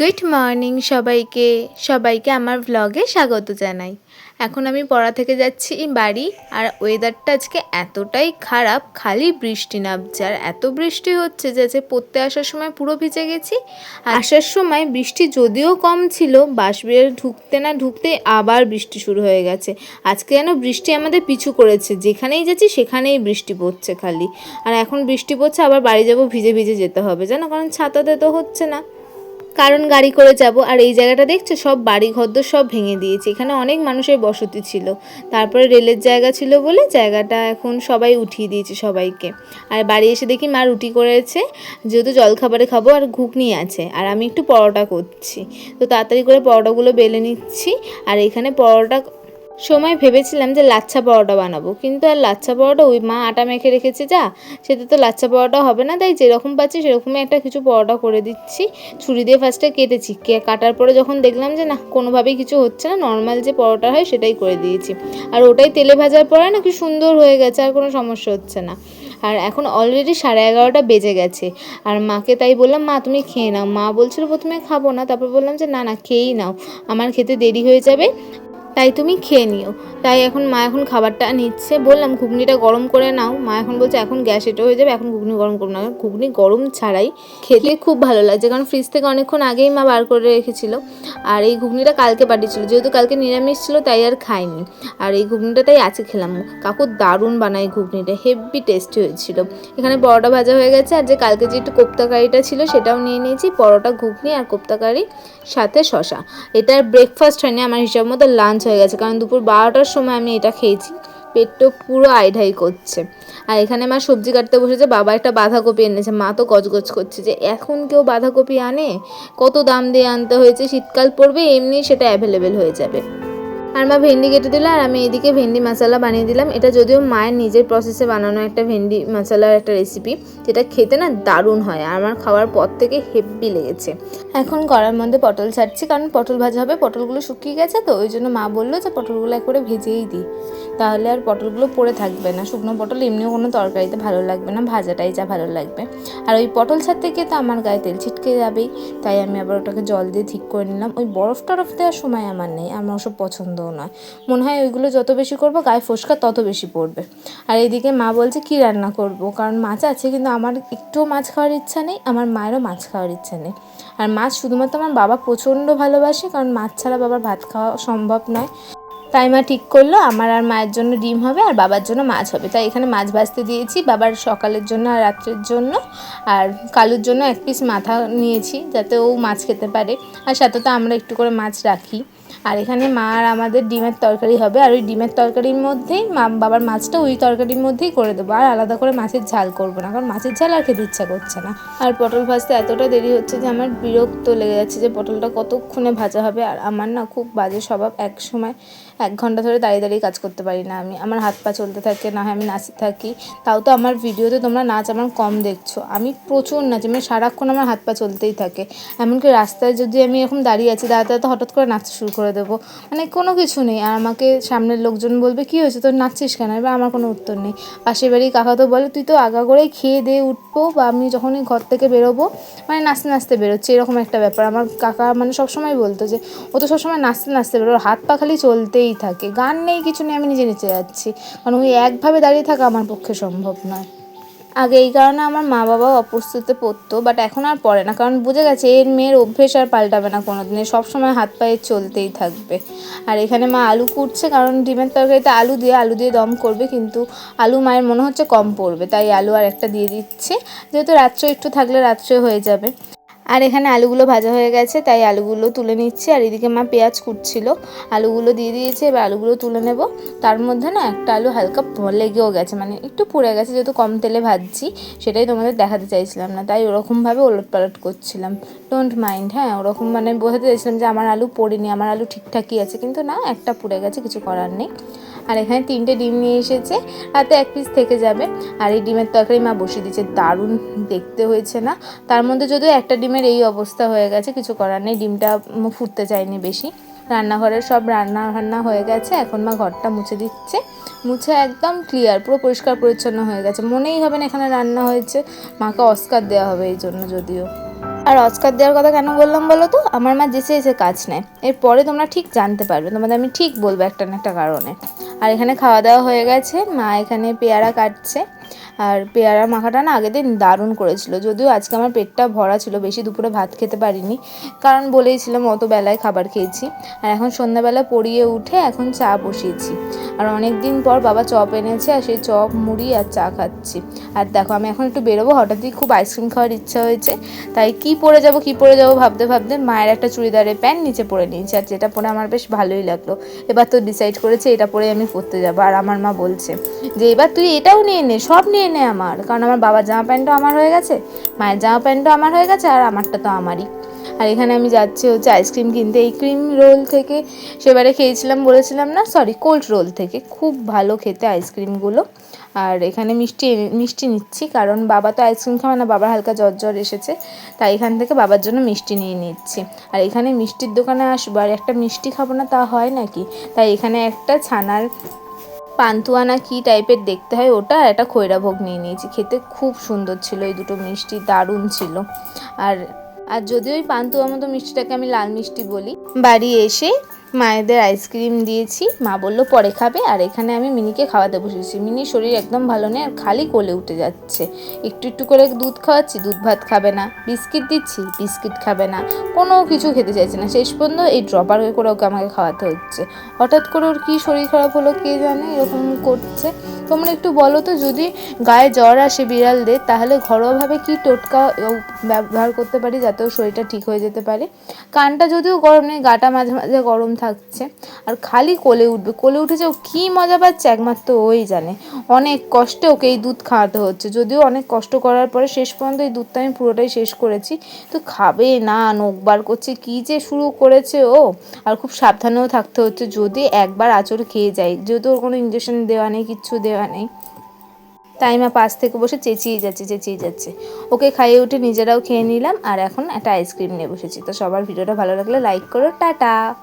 Good morning সবাইকে সবাইকে আমার ভ্লগে স্বাগত জানাই। এখন আমি পড়া থেকে যাচ্ছি বাড়ি, আর ওয়েদারটা আজকে এতটাই খারাপ, খালি বৃষ্টি নামছে। আর এত বৃষ্টি হচ্ছে যে যে পড়তে আসার সময় পুরো ভিজে গেছি। আসার সময় বৃষ্টি যদিও কম ছিল বাস বের ঢুকতে না ঢুকতে আবার বৃষ্টি শুরু হয়ে গেছে। আজকে যেন বৃষ্টি আমাদের পিছু করেছে, যেখানেই যাচ্ছি সেখানেই বৃষ্টি পড়ছে খালি। আর এখন বৃষ্টি পড়ছে, আবার বাড়ি যাব, ভিজে ভিজে যেতে হবে। জানো কারণ ছাতাতে তো হচ্ছে না। কারণ গাড়ি করে যাব। আর এই জায়গাটা দেখছ? সব বাড়ি ঘরদোর সব ভেঙে দিয়েছে। এখানে অনেক মানুষের বসতি ছিল। তারপরে রেলের জায়গা ছিল বলে জায়গাটা এখন সবাই উঠিয়ে দিয়েছে সবাইকে। আর বাড়ি এসে দেখি মা রুটি করেছে। যেহেতু জলখাবারে খাব আর ঘুগনি আছে। আর আমি একটু পরোটা করছি। তো তাড়াতাড়ি করে পরোটাগুলো বেলে নিচ্ছি। আর এখানে পরোটা সময় ভেবেছিলাম যে লাচ্ছা পরোটা বানাবো, কিন্তু আর লাচ্ছা পরোটা, ওই মা আটা মেখে রেখেছে যা সেটা তো লাচ্ছা পরোটা হবে না, তাই যেরকম পাচ্ছি সেরকমই একটা কিছু পরোটা করে দিচ্ছি। ছুরি দিয়ে ফার্স্টে কেটেছি কাটার পরে যখন দেখলাম যে না, কোনোভাবেই কিছু হচ্ছে না নর্মাল যে পরোটা হয় সেটাই করে দিয়েছি। আর ওটাই তেলে ভাজার পরে না কি সুন্দর হয়ে গেছে, আর কোনো সমস্যা হচ্ছে না। আর এখন অলরেডি সাড়ে এগারোটা বেজে গেছে, আর মাকে তাই বললাম, মা, তুমি খেয়ে নাও। মা বলছিল, প্রথমে খাব না। তারপর বললাম যে, না না, খেয়েই নাও। আমার খেতে দেরি হয়ে যাবে। তাই তুমি খেয়ে নিও। তাই এখন মা এখন খাবারটা নিচ্ছে। বললাম, ঘুগনিটা গরম করে নাও। মা এখন বলছে, এখন গ্যাস এটা হয়ে যাবে, এখন ঘুগনি গরম করো না। ঘুগনি গরম ছাড়াই খেতে খুব ভালো লাগছে, কারণ ফ্রিজ থেকে অনেকক্ষণ আগেই মা বার করে রেখেছিল। আর এই ঘুগনিটা কালকে পাঠিয়েছিল, যেহেতু কালকে নিরামিষ ছিল, তাই আর খাইনি। আর এই ঘুগনিটা তাই আছে খেলাম। কাকু দারুণ বানায় ঘুগনিটা, হেভি টেস্টি হয়েছিল। এখানে পরোটা ভাজা হয়ে গেছে, আর যে কালকে যে একটু কোপ্তা কারিটা ছিল, সেটাও নিয়ে নিয়েছি। পরোটা, ঘুগনি আর কোপ্তা কারি সাথে শশা এটার ব্রেকফাস্ট হয়নি, আমার হিসাব মতো লাঞ্চ হয়ে গেছে। কারণ দুপুর বারোটার সময় আমি এটা খেয়েছি। পেটটা পুরো আইঢাই করছে। আর এখানে মা সবজি কাটতে বসেছে, বাবা একটা বাঁধাকপি এনেছে। মা তো গজগজ করছে যে, এখন কেউ বাঁধাকপি আনে? কত দাম দিয়ে আনতে হয়েছে? শীতকাল পড়বে, এমনি সেটা অ্যাভেলেবেল হয়ে যাবে। আর মা ভেন্ডি কেটে দিল, আর আমি এইদিকে ভেন্ডি মশলা বানিয়ে দিলাম। এটা যদিও মায়ের নিজের প্রসেসে বানানো একটা ভেন্ডি মশলার একটা রেসিপি যেটা খেতে না দারুণ হয়, আর আমার খাওয়ার পর থেকে হেভি লেগেছে। এখন কড়ার মধ্যে পটল ছাড়ছি, কারণ পটল ভাজা হবে, পটলগুলো শুকিয়ে গেছে তো, ওই জন্য মা বলল যে পটলগুলো একবারে ভেজেই দিই। তাহলে আর পটলগুলো পড়ে থাকবে না, শুকনো পটল এমনিও কোনো তরকারিতে ভালো লাগবে না, ভাজাটাই যা ভালো লাগবে। আর ওই পটল ছাড়তে গিয়ে তো আমার গায়ে তেল ছিটকে যাবেই, তাই আমি আবার ওটাকে জল দিয়ে ঠিক করে নিলাম। ওই বরফ টরফ দেওয়ার সময় আমার নেই, আমার ওসব পছন্দও নয়। মনে হয় ওইগুলো যত বেশি করব, গায়ে ফোসকা তত বেশি পড়বে। আর এইদিকে মা বলছে, কি রান্না করব? কারণ মাছ আছে, কিন্তু আমার একটুও মাছ খাওয়ার ইচ্ছা নেই, আমার মায়েরও মাছ খাওয়ার ইচ্ছা নেই। আর মাছ শুধুমাত্র আমার বাবা প্রচণ্ড ভালোবাসে, কারণ মাছ ছাড়া বাবার ভাত খাওয়া সম্ভব নয়। তাই মা ঠিক করল, আমার আর মায়ের জন্য ডিম হবে, আর বাবার জন্য মাছ হবে। তাই এখানে মাছ ভাজতে দিয়েছি, বাবার সকালের জন্য আর রাত্রের জন্য, আর কালুর জন্য এক পিস মাথা নিয়েছি, যাতে ও মাছ খেতে পারে। আর সাথে তো আমরা একটু করে মাছ রাখি। আর এখানে মা আর আমাদের ডিমের তরকারি হবে। আর ওই ডিমের তরকারির মধ্যেই মা, বাবার মাছটা ওই তরকারির মধ্যেই করে দেবো। আর আলাদা করে মাছের ঝাল করব না, কারণ মাছের ঝাল আর খেতে ইচ্ছা করছে না। আর পটল ভাজতে এতটা দেরি হচ্ছে যে আমার বিরক্ত লেগে যাচ্ছে যে পটলটা কতক্ষণে ভাজা হবে। আর আমার না খুব বাজে স্বভাব, এক সময় এক ঘণ্টা ধরে দাঁড়িয়ে দাঁড়িয়ে কাজ করতে পারি না আমি। আমার হাত পা চলতে থাকে, না হয় আমি নাচতে থাকি। তাও তো আমার ভিডিওতে তোমরা নাচ আমার কম দেখছ। আমি প্রচুর নাচি মানে সারাক্ষণ আমার হাত পা চলতেই থাকে। এমনকি রাস্তায় যদি আমি এখন দাঁড়িয়ে আছি দাঁড়াতে হঠাৎ করে নাচতে শুরু করে দেবো। মানে কোনো কিছু নেই। আর আমাকে সামনের লোকজন বলবে, কী হয়েছে? তোর নাচছিস কেন? এবার আমার কোনো উত্তর নেই। পাশের বাড়ি কাকা তো বলে, তুই তো আগা করেই খেয়ে দিয়ে উঠবো বা আমি যখনই ঘর থেকে বেরোবো মানে নাচতে নাচতে বেরোচ্ছে। এরকম একটা ব্যাপার। আমার কাকা মানে সবসময় বলতো যে, ও তো সবসময় নাচতে নাচতে বেরো হাত পা খালি চলতেই থাকে। গান নেই, কিছু নেই, আমি নিজে নিচে যাচ্ছি। কারণ ওই একভাবে দাঁড়িয়ে থাকা আমার পক্ষে সম্ভব নয়। আগে এই কারণে আমার মা বাবাও অপ্রস্তুতে পড়তো বাট এখন আর পড়ে না। কারণ বুঝে গেছে, এর মেয়ের অভ্যেস আর পাল্টাবে না কোনো দিনে সবসময় হাত পায়ে চলতেই থাকবে। আর এখানে মা আলু কুটছে, কারণ ডিমের তরকারিতে আলু দিয়ে আলু দিয়ে দম করবে, কিন্তু আলু মায়ের মনে হচ্ছে কম পড়বে। তাই আলু আর একটা দিয়ে দিচ্ছে। যেহেতু রাত্রে একটু থাকলে রাত্রে হয়ে যাবে। আর এখানে আলুগুলো ভাজা হয়ে গেছে, তাই আলুগুলো তুলে নিচ্ছি। আর এদিকে মা পেঁয়াজ কুটছিল। আলুগুলো দিয়ে দিয়েছে, এবার আলুগুলো তুলে নেব। তার মধ্যে না একটা আলু হালকা লেগেও গেছে মানে একটু পুড়ে গেছে, যেহেতু কম তেলে ভাজছি, সেটাই তোমাদের দেখাতে চাইছিলাম না। তাই ওরকমভাবে ওলট পালট করছিলাম। ডোন্ট মাইন্ড হ্যাঁ ওরকম মানে বোঝাতে চাইছিলাম যে আমার আলু পড়েনি, আমার আলু ঠিকঠাকই আছে, কিন্তু না, একটা পুড়ে গেছে, কিছু করার নেই। আর এখানে তিনটে ডিম নিয়ে এসেছে। রাতে এক পিস থেকে যাবে। আর এই ডিমের তরকারি মা বসিয়ে দিচ্ছে দারুণ দেখতে হয়েছে না? তার মধ্যে যদিও একটা ডিমের এই অবস্থা হয়ে গেছে, কিছু করার নেই। ডিমটা ফুটতে চায়নি বেশি। রান্নাঘরের সব রান্না রান্না হয়ে গেছে। এখন মা ঘরটা মুছে দিচ্ছে। মুছে একদম ক্লিয়ার পুরো পরিষ্কার পরিচ্ছন্ন হয়ে গেছে। মনেই হবে না এখানে রান্না হয়েছে। মাকে অস্কার দেওয়া হবে এই জন্য যদিও। আর অস্কার দেওয়ার কথা কেন বললাম বলো তো? আমার মা যেসে এসে কাজ নেয়। এরপরে তোমরা ঠিক জানতে পারবে। তোমাদের আমি ঠিক বলব একটা না একটা কারণে। আর এখানে খাওয়া দাওয়া হয়ে গেছে। মা এখানে পেয়ারা কাটছে। আর পেয়ারা মাখাটা না আগের দিন দারুণ করেছিল। যদিও আজকে আমার পেটটা ভরা ছিল, বেশি দুপুরে ভাত খেতে পারিনি। কারণ বলেইছিলাম অত বেলায় খাবার খেয়েছি। আর এখন সন্ধ্যাবেলা পড়িয়ে উঠে এখন চা বসিয়েছি। আর অনেক দিন পর বাবা চপ এনেছে আর সেই চপ, মুড়ি আর চা খাচ্ছি। আর দেখো আমি এখন একটু বেরোবো হঠাৎই খুব আইসক্রিম খাওয়ার ইচ্ছা হয়েছে। তাই কি পরে যাব, কি পরে যাব ভাবতে ভাবতে মায়ের একটা চুড়িদারের প্যান্ট নিচে পরে নিয়েছি। আর যেটা পরে আমার বেশ ভালোই লাগল। এবার তো ডিসাইড করেছে এটা পরে আমি পরতে যাব। আর আমার মা বলছে যে, এবার তুই এটাও নিয়ে নে, সব নিয়ে নে আমার। কারণ আমার বাবার জামা প্যান্টও আমার হয়ে গেছে, মায়ের জামা প্যান্টও আমার হয়ে গেছে, আর আমারটা তো আমারই। আর এখানে আমি যাচ্ছি হচ্ছে আইসক্রিম কিনতে। এই ক্রিম রোল থেকে সেবারে খেয়েছিলাম, বলেছিলাম না? সরি, কোল্ড রোল থেকে। খুব ভালো খেতে আইসক্রিমগুলো। আর এখানে মিষ্টি মিষ্টি নিচ্ছি, কারণ বাবা তো আইসক্রিম খাবে না, বাবার হালকা জ্বর জ্বর এসেছে। তাই এখান থেকে বাবার জন্য মিষ্টি নিয়ে নিচ্ছি। আর এখানে মিষ্টির দোকানে আসব, আর একটা মিষ্টি খাব না তা হয় নাকি? তাই এখানে একটা ছানার পান্তুয়া না কী টাইপের দেখতে হয় ওটা? একটা খৈরা ভোগ নিয়ে নিয়েছি। খেতে খুব সুন্দর ছিল, এই দুটো মিষ্টি দারুণ ছিল। আর আর যদি ওই পান্তুয়া মতো মিষ্টিটাকে আমি লাল মিষ্টি বলি, বাড়ি এসে মায়েদের আইসক্রিম দিয়েছি। মা বলল, পরে খাবে। আর এখানে আমি মিনিকে খাওয়াতে বসেছি। মিনির শরীর একদম ভালো নেই আর খালি কোলে উঠে যাচ্ছে। একটু একটু করে দুধ খাওয়াচ্ছি, দুধ ভাত খাবে না। বিস্কিট দিচ্ছি, বিস্কিট খাবে না। কোনো কিছু খেতে চাইছে না। শেষ পর্যন্ত এই ড্রপার করে ওকে আমাকে খাওয়াতে হচ্ছে। হঠাৎ করে ওর কী শরীর খারাপ হলো কে জানে, এরকম করছে। তোমরা একটু বলো তো, যদি গায়ে জ্বর আসে বিড়ালদের তাহলে ঘরোয়াভাবে কি টোটকা ব্যবহার করতে পারি যাতে ওর শরীরটা ঠিক হয়ে যেতে পারে? কানটা যদিও গরম নেই, গাটা মাঝে মাঝে গরম থাকছে। আর খালি কোলে উঠবে। কোলে উঠেছে ও কী মজা পাচ্ছে একমাত্র ওই জানে। অনেক কষ্টে ওকে এই দুধ খাওয়াতে হচ্ছে। যদিও অনেক কষ্ট করার পরে শেষ পর্যন্ত এই দুধটা আমি পুরোটাই শেষ করেছি। তো খাবে না, নখ বার করছে, কী যে শুরু করেছে ও। আর খুব সাবধানেও থাকতে হচ্ছে। যদি একবার আঁচড় খেয়ে যায়। যেহেতু ওর কোনো ইঞ্জেকশন দেওয়া নেই, কিচ্ছু দেওয়া নেই। তাই মা পাশ থেকে বসে চেঁচিয়ে যাচ্ছে চেঁচিয়ে যাচ্ছে। ওকে খাইয়ে উঠে নিজেরাও খেয়ে নিলাম। আর এখন একটা আইসক্রিম নিয়ে বসেছি। তো সবার ভিডিওটা ভালো লাগলে লাইক করো। টাটা!